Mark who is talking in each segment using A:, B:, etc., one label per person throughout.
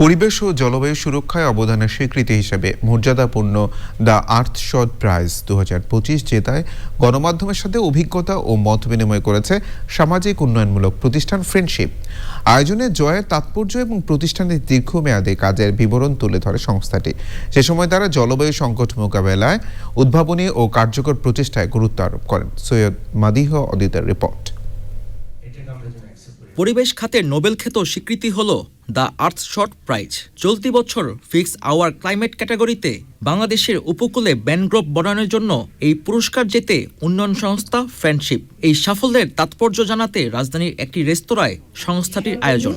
A: পরিবেশ ও জলবায়ু সুরক্ষায় অবদানের স্বীকৃতি হিসেবে মর্যাদাপূর্ণ দ্য আর্থ শট প্রাইজ দু হাজার পঁচিশ জেতায় গণমাধ্যমের সাথে অভিজ্ঞতা ও মত বিনিময় করেছে সামাজিক উন্নয়নমূলক প্রতিষ্ঠান ফ্রেন্ডশিপ। আয়োজনে জয়ের তাৎপর্য এবং প্রতিষ্ঠানের দীর্ঘমেয়াদী কাজের বিবরণ তুলে ধরে সংস্থাটি। সে সময় তারা জলবায়ু সংকট মোকাবেলায় উদ্ভাবনী ও কার্যকর প্রচেষ্টায় গুরুত্ব আরোপ করেন। সৈয়দ মাদিহ অদিতের রিপোর্ট।
B: পরিবেশ খাতের নোবেল খ্যাত স্বীকৃতি হল দ্য আর্থ শর্ট প্রাইজ। চলতি বছর ফিক্স আওয়ার ক্লাইমেট ক্যাটাগরিতে বাংলাদেশের উপকূলে ব্যানগ্রোভ বনানোর জন্য এই পুরস্কার জেতে উন্নয়ন সংস্থা ফ্রেন্ডশিপ। এই সাফল্যের তাৎপর্য জানাতে রাজধানীর একটি রেস্তোরাঁয় সংস্থাটির আয়োজন।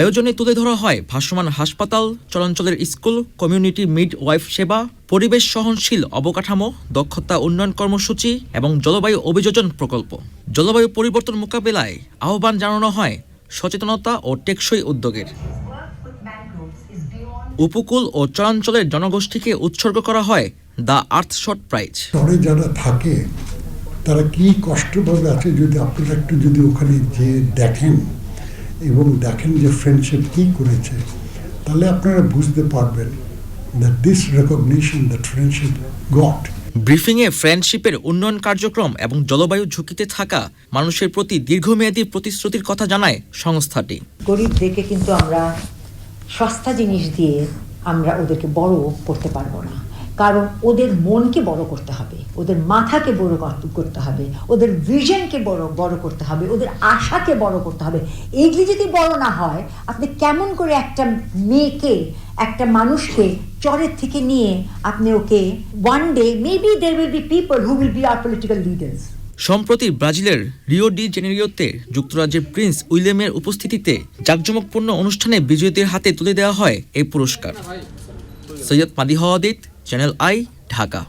B: আয়োজনে তুলে ধরা হয় ভাসমান হাসপাতাল, চলাঞ্চলের স্কুল, কমিউনিটি মিড ওয়াইফ সেবা, পরিবেশ সহনশীল অবকাঠামো, দক্ষতা উন্নয়ন কর্মসূচি এবং জলবায়ু অভিযোজন প্রকল্প। জলবায়ু পরিবর্তন মোকাবেলায় আহ্বান জানানো হয় সচেতনতা ও টেকসই উদ্যোগের। উপকূল ও চরাঞ্চলের জনগোষ্ঠীকে উৎসর্গ করা হয় দ্য আর্থ শট প্রাইজ।
C: শহরে যারা থাকে, তারা কি কষ্টভাবে আছে যদি আপনারা একটু যদি ওখানে যে দেখেন এবং দেখেন যে ফ্রেন্ডশিপ কী করেছে, তাহলে আপনারা বুঝতে পারবেন that this recognition that friendship got
B: ব্রিফিংয়ে ফ্রেন্ডশিপের উন্নয়ন কার্যক্রম এবং জলবায়ু ঝুঁকিতে থাকা মানুষের প্রতি দীর্ঘমেয়াদী প্রতিশ্রুতির কথা জানায় সংস্থাটি।
D: গরিবদেরকে কিন্তু আমরা সস্তা জিনিস দিয়ে আমরা ওদেরকে বড় করতে পারব না। কারণ ওদের মনকে বড় করতে হবে, ওদের মাথাকে বড় কর- করতে হবে, ওদের ভিশনকে বড় বড় করতে হবে, ওদের আশাকে বড় করতে হবে। এইগুলি যদি বড় না হয়, আপনি কেমন করে একটা মেয়েকে একটা মানুষকে চরের থেকে নিয়ে আপনি okay one day maybe there will be people who will be our political leaders
B: সম্প্রতি ব্রাজিলের রিও ডি জেনেরিওতে যুক্তরাজ্যের প্রিন্স উইলিয়ামের উপস্থিতিতে জাঁকজমকপূর্ণ অনুষ্ঠানে বিজয়ীদের হাতে তুলে দেওয়া হয় এই পুরস্কার। সৈয়দ মাদি হওয়াদিত, চ্যানেল আই, ঢাকা।